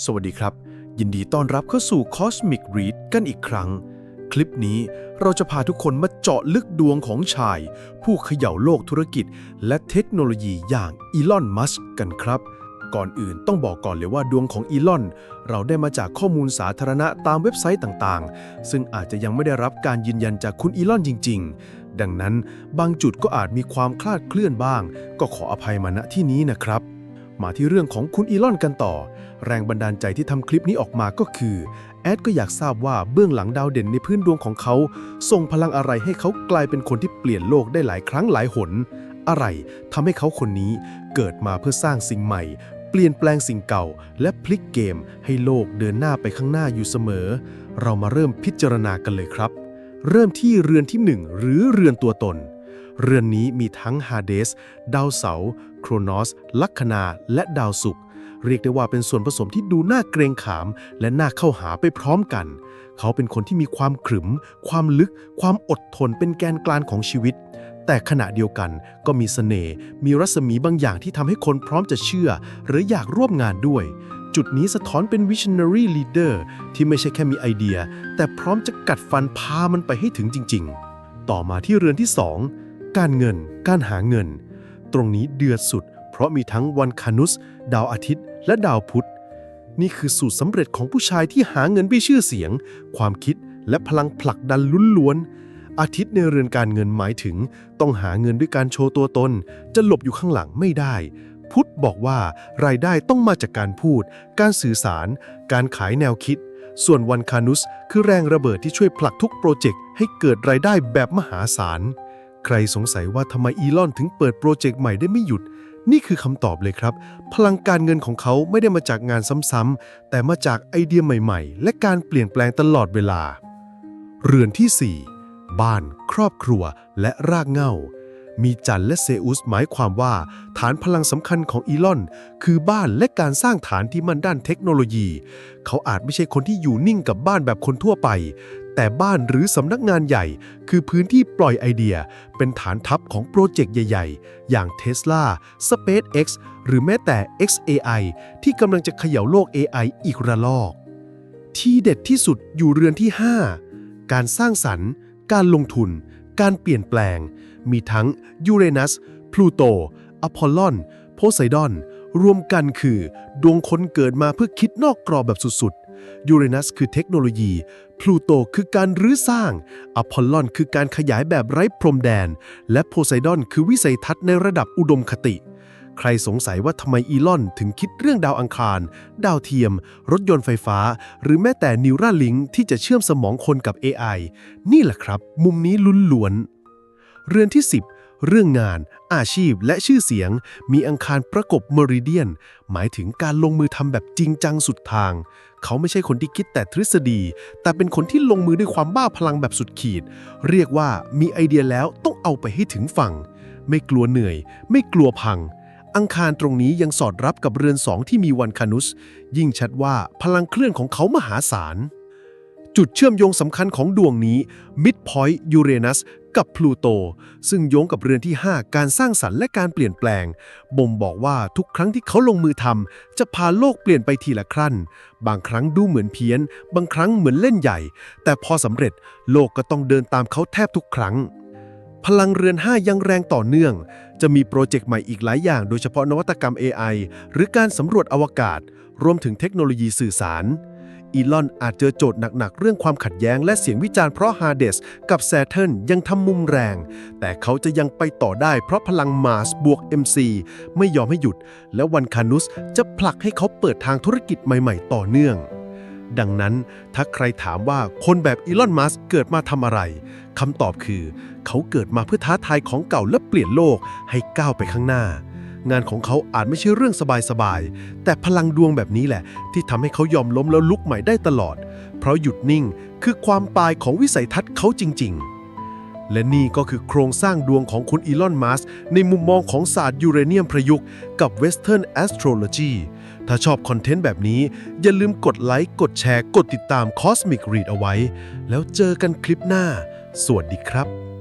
สวัสดีครับ ยินดีต้อนรับเข้าสู่ Cosmic Read กันอีกครั้ง คลิปนี้เราจะพาทุกคนมาเจาะลึกดวงของชาย ผู้เขย่าโลกธุรกิจ และเทคโนโลยีอย่างอีลอนมัสก์กันครับ ก่อนอื่นต้องบอกก่อนเลยว่าดวงของอีลอน เราได้มาจากข้อมูลสาธารณะตามเว็บไซต์ต่างๆ ซึ่งอาจจะยังไม่ได้รับการยืนยันจากคุณอีลอนจริง ๆ ดังนั้นบางจุดก็อาจมีความคลาดเคลื่อนบ้าง ก็ขออภัยมาณที่นี้นะครับ มาที่เรื่องของคุณอีลอนกันต่อ แรงบันดาลใจที่ทำคลิปนี้ออกมาก็คือ แอดก็อยากทราบว่าเบื้องหลังดาวเด่นในพื้นดวงของเขา ส่งพลังอะไรให้เขากลายเป็นคนที่เปลี่ยนโลกได้หลายครั้งหลายหน อะไรทำให้เขาคนนี้เกิดมาเพื่อสร้างสิ่งใหม่ เปลี่ยนแปลงสิ่งเก่า และพลิกเกม ให้โลกเดินหน้าไปข้างหน้าอยู่เสมอ เรามาเริ่มพิจารณากันเลยครับ เริ่มที่เรือนที่หนึ่งหรือเรือนตัวตนเรือนนี้มีทั้งฮาเดส ดาวเสาร์ โครนอส ลัคนา และดาวศุกร์เรียกได้ว่าเป็นส่วนผสมที่ดูน่าเกรงขาม และน่าเข้าหาไปพร้อมกัน เขาเป็นคนที่มีความขรึม ความลึก ความอดทนเป็นแกนกลางของชีวิต แต่ขณะเดียวกันก็มีเสน่ห์ มีรัศมีบางอย่างที่ทำให้คนพร้อมจะเชื่อ หรืออยากร่วมงานด้วย จุดนี้สะท้อนเป็น visionary leader ที่ไม่ใช่แค่มีไอเดีย แต่พร้อมจะกัดฟันพามันไปให้ถึงจริง ๆ ต่อมาที่เรือนที่ 2 การเงิน การหาเงิน ตรงนี้เดือดสุด เพราะมีทั้งวันคานุส ดาวอาทิตย์ และดาวพุธ นี่คือสูตรสำเร็จของผู้ชายที่หาเงินด้วยชื่อเสียง ความคิดและพลังผลักดันลุ้นล้วนอาทิตย์ในเรือนการเงินหมายถึง ต้องหาเงินด้วยการโชว์ตัวตน จะหลบอยู่ข้างหลังไม่ได้ พุธบอกว่ารายได้ต้องมาจากการพูด การสื่อสาร การขายแนวคิด ส่วนวันคานุสคือแรงระเบิดที่ช่วยผลักทุกโปรเจกต์ให้เกิดรายได้แบบมหาศาล ใครสงสัยว่าทำไมอีลอนถึงเปิดโปรเจกต์ใหม่ได้ไม่หยุด นี่คือคำตอบเลยครับ พลังการเงินของเขาไม่ได้มาจากงานซ้ำๆแต่มาจากไอเดียใหม่ๆ และการเปลี่ยนแปลงตลอดเวลา เรือนที่ 4 บ้าน ครอบครัว และรากเหง้ามีจันและเซอุสหมายความว่า ฐานพลังสำคัญของอีลอน คือบ้านและการสร้างฐานที่มั่นด้านเทคโนโลยี เขาอาจไม่ใช่คนที่อยู่นิ่งกับบ้านแบบคนทั่วไป แต่บ้านหรือสำนักงานใหญ่ คือพื้นที่ปล่อยไอเดีย เป็นฐานทัพของโปรเจกต์ใหญ่ ๆ อย่าง Tesla SpaceX หรือแม้แต่ XAI ที่กำลังจะเขย่าโลก AI อีกระลอก ที่เด็ดที่สุดอยู่เรือนที่ 5 การสร้างสรรค์ การลงทุน การเปลี่ยนแปลง มีทั้งยูเรนัสพลูโตอพอลลอนโพไซดอนรวมกันคือ ดวงคนเกิดมาเพื่อคิดนอกกรอบแบบสุด ยูเรนัสคือเทคโนโลยี พลูโตคือการรื้อสร้าง อพอลลอนคือการขยายแบบไร้พรมแดน และโพไซดอนคือวิสัยทัศน์ในระดับอุดมคติ ใครสงสัยว่าทำไมอีลอนถึงคิดเรื่องดาวอังคาร ดาวเทียม รถยนต์ไฟฟ้า หรือแม้แต่นิวราลิงที่จะเชื่อมสมองคนกับ AI นี่แหละครับ มุมนี้ลุ้นล้วนๆเรือนที่ 10 เรื่องงาน อาชีพและชื่อเสียง มีอังคารประกบเมริเดียน หมายถึงการลงมือทำแบบจริงจังสุดทาง เขาไม่ใช่คนที่คิดแต่ทฤษฎี แต่เป็นคนที่ลงมือด้วยความบ้าพลังแบบสุดขีด เรียกว่ามีไอเดียแล้วต้องเอาไปให้ถึงฝั่ง ไม่กลัวเหนื่อย ไม่กลัวพังอังคารตรงนี้ยังสอดรับกับเรือนสองที่มีวันคานุส ยิ่งชัดว่าพลังเคลื่อนของเขามหาศาล จุดเชื่อมโยงสำคัญของดวงนี้ Midpoint Uranus กับพลูโต ซึ่งโยงกับเรือนที่ 5 การสร้างสรรค์และการเปลี่ยนแปลง บ่งบอกว่าทุกครั้งที่เขาลงมือทำจะพาโลกเปลี่ยนไปทีละขั้น บางครั้งดูเหมือนเพี้ยน บางครั้งเหมือนเล่นใหญ่ แต่พอสำเร็จโลกก็ต้องเดินตามเขาแทบทุกครั้ง พลังเรือน 5 ยังแรงต่อเนื่อง จะมีโปรเจกต์ใหม่อีกหลายอย่าง โดยเฉพาะนวัตกรรม AI หรือการสำรวจอวกาศ รวมถึงเทคโนโลยีสื่อสาร อีลอนอาจเจอโจทย์หนักๆ เรื่องความขัดแย้งและเสียงวิจารณ์เพราะฮาเดสกับแซเทิร์นยังทำมุมแรง แต่เขาจะยังไปต่อได้เพราะพลังมาสบวก MC ไม่ยอมให้หยุด และวันคานุสจะผลักให้เขาเปิดทางธุรกิจใหม่ๆ ต่อเนื่อง ดังนั้นถ้าใครถามว่าคนแบบอีลอนมัสเกิดมาทำอะไรคำตอบคือ เขาเกิดมาเพื่อท้าทายของเก่าและเปลี่ยนโลกให้ก้าวไปข้างหน้า งานของเขาอาจไม่ใช่เรื่องสบายๆ แต่พลังดวงแบบนี้แหละ ที่ทำให้เขายอมล้มแล้วลุกใหม่ได้ตลอด เพราะหยุดนิ่งคือความตายของวิสัยทัศน์เขาจริง ๆ และนี่ก็คือโครงสร้างดวงของคุณอีลอน มัสก์ในมุมมองของศาสตร์ยูเรเนียมประยุกต์กับ Western Astrology ถ้าชอบคอนเทนต์แบบนี้ อย่าลืมกดไลค์ กดแชร์ กดติดตาม Cosmic Read เอาไว้ แล้วเจอกันคลิปหน้า สวัสดีครับ